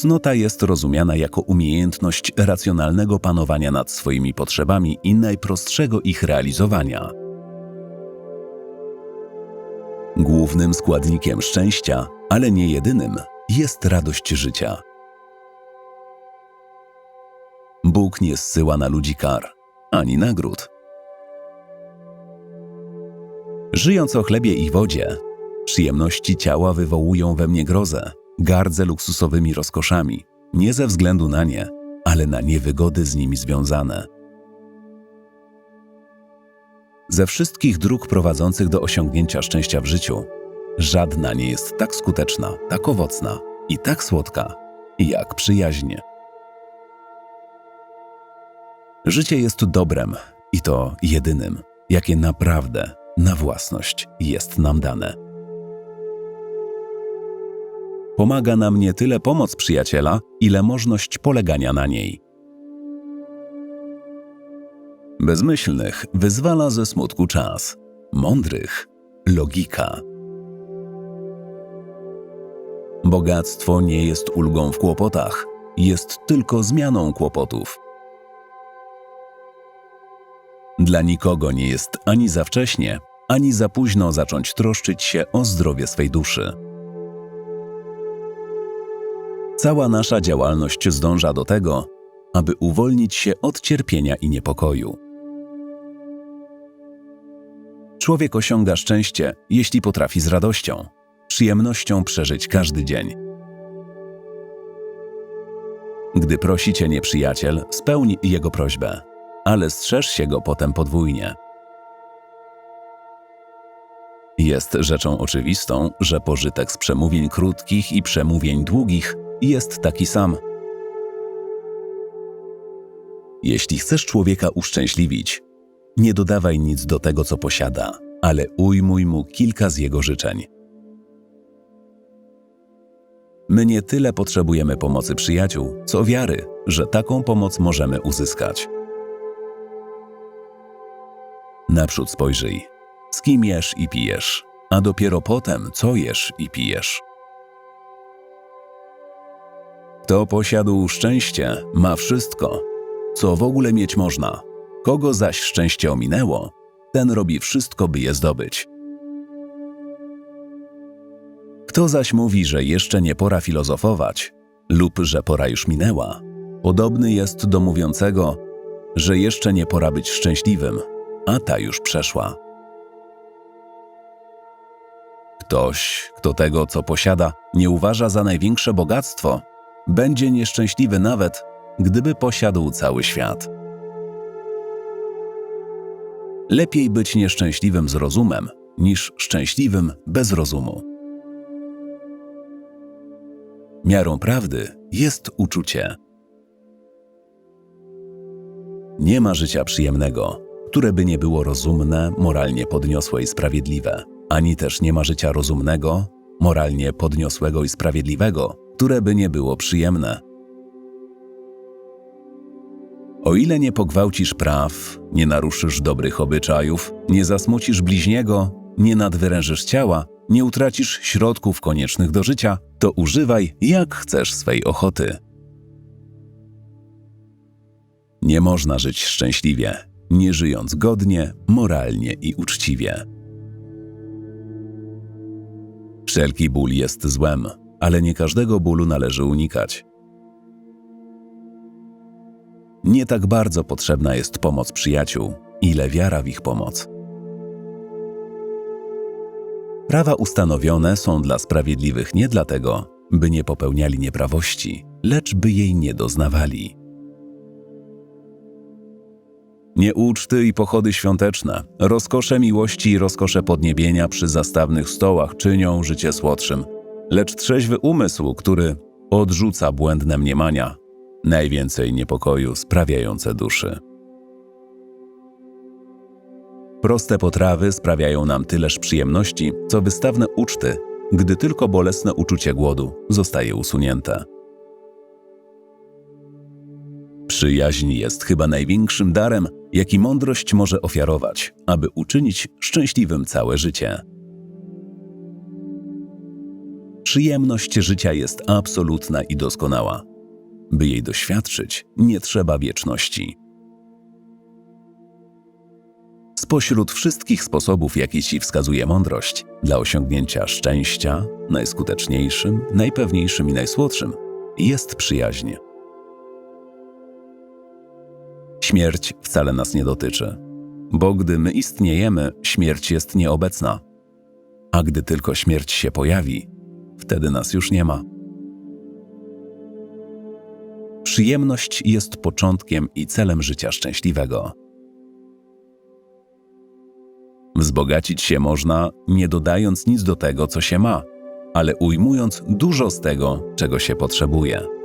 Cnota jest rozumiana jako umiejętność racjonalnego panowania nad swoimi potrzebami i najprostszego ich realizowania. Głównym składnikiem szczęścia, ale nie jedynym, jest radość życia. Bóg nie zsyła na ludzi kar, ani nagród. Żyjąc o chlebie i wodzie, przyjemności ciała wywołują we mnie grozę, gardzę luksusowymi rozkoszami, nie ze względu na nie, ale na niewygody z nimi związane. Ze wszystkich dróg prowadzących do osiągnięcia szczęścia w życiu, żadna nie jest tak skuteczna, tak owocna i tak słodka, jak przyjaźnie. Życie jest dobrem i to jedynym, jakie naprawdę na własność jest nam dane. Pomaga nam nie tyle pomoc przyjaciela, ile możność polegania na niej. Bezmyślnych wyzwala ze smutku czas, mądrych logika. Bogactwo nie jest ulgą w kłopotach, jest tylko zmianą kłopotów. Dla nikogo nie jest ani za wcześnie, ani za późno zacząć troszczyć się o zdrowie swej duszy. Cała nasza działalność zdąża do tego, aby uwolnić się od cierpienia i niepokoju. Człowiek osiąga szczęście, jeśli potrafi z radością, przyjemnością przeżyć każdy dzień. Gdy prosi cię nieprzyjaciel, spełnij jego prośbę, ale strzeż się go potem podwójnie. Jest rzeczą oczywistą, że pożytek z przemówień krótkich i przemówień długich jest taki sam. Jeśli chcesz człowieka uszczęśliwić, nie dodawaj nic do tego, co posiada, ale ujmuj mu kilka z jego życzeń. My nie tyle potrzebujemy pomocy przyjaciół, co wiary, że taką pomoc możemy uzyskać. Naprzód spojrzyj, z kim jesz i pijesz, a dopiero potem, co jesz i pijesz. Kto posiadł szczęście, ma wszystko, co w ogóle mieć można. Kogo zaś szczęście ominęło, ten robi wszystko, by je zdobyć. Kto zaś mówi, że jeszcze nie pora filozofować, lub że pora już minęła, podobny jest do mówiącego, że jeszcze nie pora być szczęśliwym, a ta już przeszła. Ktoś, kto tego, co posiada, nie uważa za największe bogactwo, będzie nieszczęśliwy nawet, gdyby posiadł cały świat. Lepiej być nieszczęśliwym z rozumem, niż szczęśliwym bez rozumu. Miarą prawdy jest uczucie. Nie ma życia przyjemnego, które by nie było rozumne, moralnie podniosłe i sprawiedliwe, ani też nie ma życia rozumnego, moralnie podniosłego i sprawiedliwego, które by nie było przyjemne. O ile nie pogwałcisz praw, nie naruszysz dobrych obyczajów, nie zasmucisz bliźniego, nie nadwyrężysz ciała, nie utracisz środków koniecznych do życia, to używaj jak chcesz swej ochoty. Nie można żyć szczęśliwie, nie żyjąc godnie, moralnie i uczciwie. Wszelki ból jest złem, ale nie każdego bólu należy unikać. Nie tak bardzo potrzebna jest pomoc przyjaciół, ile wiara w ich pomoc. Prawa ustanowione są dla sprawiedliwych nie dlatego, by nie popełniali nieprawości, lecz by jej nie doznawali. Nie uczty i pochody świąteczne, rozkosze miłości i rozkosze podniebienia przy zastawnych stołach czynią życie słodszym, lecz trzeźwy umysł, który odrzuca błędne mniemania, najwięcej niepokoju sprawiające duszy. Proste potrawy sprawiają nam tyleż przyjemności, co wystawne uczty, gdy tylko bolesne uczucie głodu zostaje usunięte. Przyjaźń jest chyba największym darem, jaki mądrość może ofiarować, aby uczynić szczęśliwym całe życie. Przyjemność życia jest absolutna i doskonała. By jej doświadczyć, nie trzeba wieczności. Spośród wszystkich sposobów, jakie ci wskazuje mądrość, dla osiągnięcia szczęścia, najskuteczniejszym, najpewniejszym i najsłodszym jest przyjaźń. Śmierć wcale nas nie dotyczy, bo gdy my istniejemy, śmierć jest nieobecna. A gdy tylko śmierć się pojawi, wtedy nas już nie ma. Przyjemność jest początkiem i celem życia szczęśliwego. Wzbogacić się można, nie dodając nic do tego, co się ma, ale ujmując dużo z tego, czego się potrzebuje.